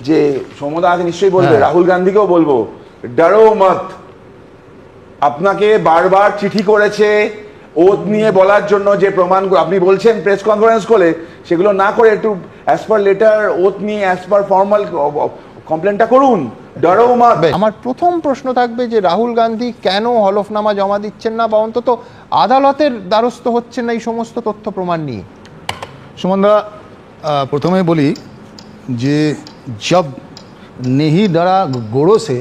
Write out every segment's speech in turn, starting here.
যে সমদা নিশ্চয়ই বলবে হ্যাঁ। রাহুল গান্ধীকেও বলব ডারো মত। আপনাকে বারবার চিঠি করেছে ওত নিয়ে বলার জন্য যে প্রমাণ আপনি বলছেন প্রেস কনফারেন্স করে সেগুলো না করে একটু অ্যাজ পার লেটার ওত নিয়ে অ্যাজ পার ফর্মাল কমপ্লেনটা করুন। আমার প্রথম প্রশ্ন থাকবে যে রাহুল গান্ধী কেন হলফনামা জমা দিচ্ছেন না বা অন্তত আদালতের দ্বারস্থ হচ্ছেন না এই সমস্ত তথ্য প্রমাণ নিয়ে? সুমনদা প্রথমে বলি যে जब नहीं डरा गोड़ों से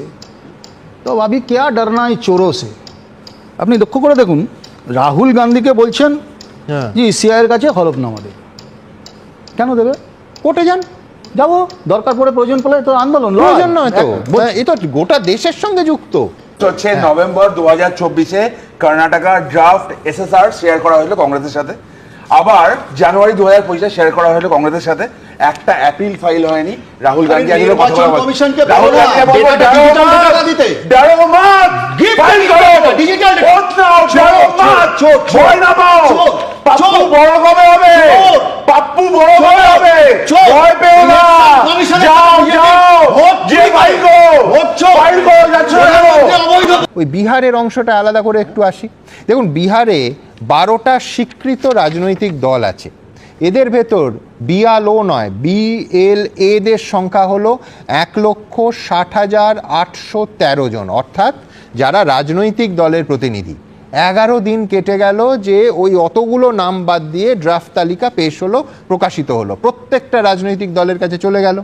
তো अभी क्या डरना है चोरों से আপনি লক্ষ্য করে দেখুন রাহুল গান্ধীকে বলছেন হ্যাঁ যে ইসিআইয়ের কাছে হলফনামা দেবে কেন দেবে কোর্টে যান যাবো দরকার পড়ে প্রয়োজন পড়লে তো আন্দোলন লড়াই। প্রয়োজন নয় তো এক- বলছি- এ তো গোটা দেশের সঙ্গে যুক্ত হচ্ছে নভেম্বর দু হাজার চব্বিশে কর্ণাটকা ড্রাফট এসএসআর শেয়ার করা হলো কংগ্রেসের সাথে আবার জানুয়ারি দু হাজার পঁচিশে শেয়ার করা হলো কংগ্রেসের সাথে। একটা অ্যাপিল ফাইল হয়নি। রাহুল গান্ধী কথা বলা- রাহুল পাপ্পু বড় কবে হবে। পাপ্পু বড় কবে হবে। ভয় পেও না। যাও যাও। যে। ফাইল ফাইল যাচ্ছ ওই বিহারের অংশটা আলাদা করে একটু আসি। দেখুন বিহারে বারোটা স্বীকৃত রাজনৈতিক দল আছে। এদের ভেতর বিআলও নয় বিএল এদের সংখ্যা হলো এক লক্ষ ষাট হাজার আটশো তেরো জন, অর্থাৎ যারা রাজনৈতিক দলের প্রতিনিধি। এগারো দিন কেটে গেল যে ওই অতগুলো নাম বাদ দিয়ে ড্রাফট তালিকা পেশ হলো, প্রকাশিত হলো। প্রত্যেকটা রাজনৈতিক দলের কাছে চলে গেল।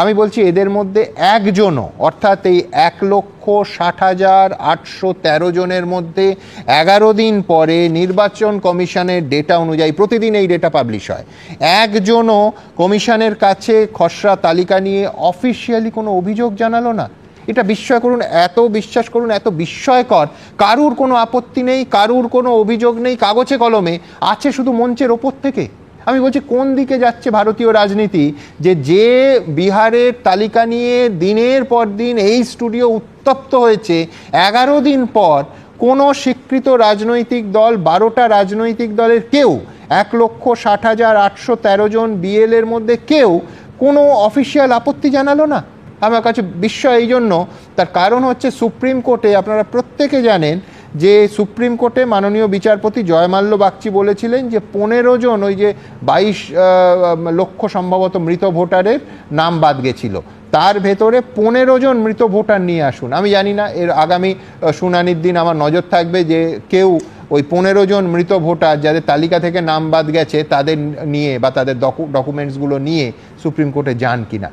আমি বলছি এদের মধ্যে একজনও, অর্থাৎ এই এক লক্ষ ষাট হাজার আটশো তেরো জনের মধ্যে এগারো দিন পরে নির্বাচন কমিশনের ডেটা অনুযায়ী প্রতিদিন এই ডেটা পাবলিশ হয়। একজনও কমিশনের কাছে খসড়া তালিকা নিয়ে অফিসিয়ালি কোনো অভিযোগ জানালো না। এটা বিস্ময় করুন, এত বিশ্বাস করুন, এত বিস্ময়কর। কারুর কোনো আপত্তি নেই, কারুর কোনো অভিযোগ নেই, কাগজে কলমে, আছে শুধু মঞ্চের ওপর থেকে। আমি বলছি, কোন দিকে যাচ্ছে ভারতীয় রাজনীতি? যে যে বিহারের তালিকা নিয়ে দিনের পর দিন এই স্টুডিও উত্তপ্ত হয়েছে, এগারো দিন পর কোনো স্বীকৃত রাজনৈতিক দল, বারোটা রাজনৈতিক দলের কেউ, এক লক্ষ ষাট হাজার আটশো তেরো জন বিএল এর মধ্যে কেউ কোনো অফিসিয়াল আপত্তি জানালো না? আমার কাছে বিস্ময় এই জন্য। তার কারণ হচ্ছে, সুপ্রিম কোর্টে আপনারা প্রত্যেকে জানেন যে সুপ্রিম কোর্টে মাননীয় বিচারপতি জয়মাল্য বাগচি বলেছিলেন যে পনেরো জন ওই যে বাইশ লক্ষ সম্ভবত মৃত ভোটারের নাম বাদ গেছিল। তার ভেতরে পনেরো জন মৃত ভোটার নিয়ে আসুন। আমি জানি না, এর আগামী শুনানির দিন আমার নজর থাকবে যে কেউ ওই পনেরো জন মৃত ভোটার যাদের তালিকা থেকে নাম বাদ গেছে, তাদের নিয়ে বা তাদের ডকুমেন্টসগুলো নিয়ে সুপ্রিম কোর্টে যান কিনা।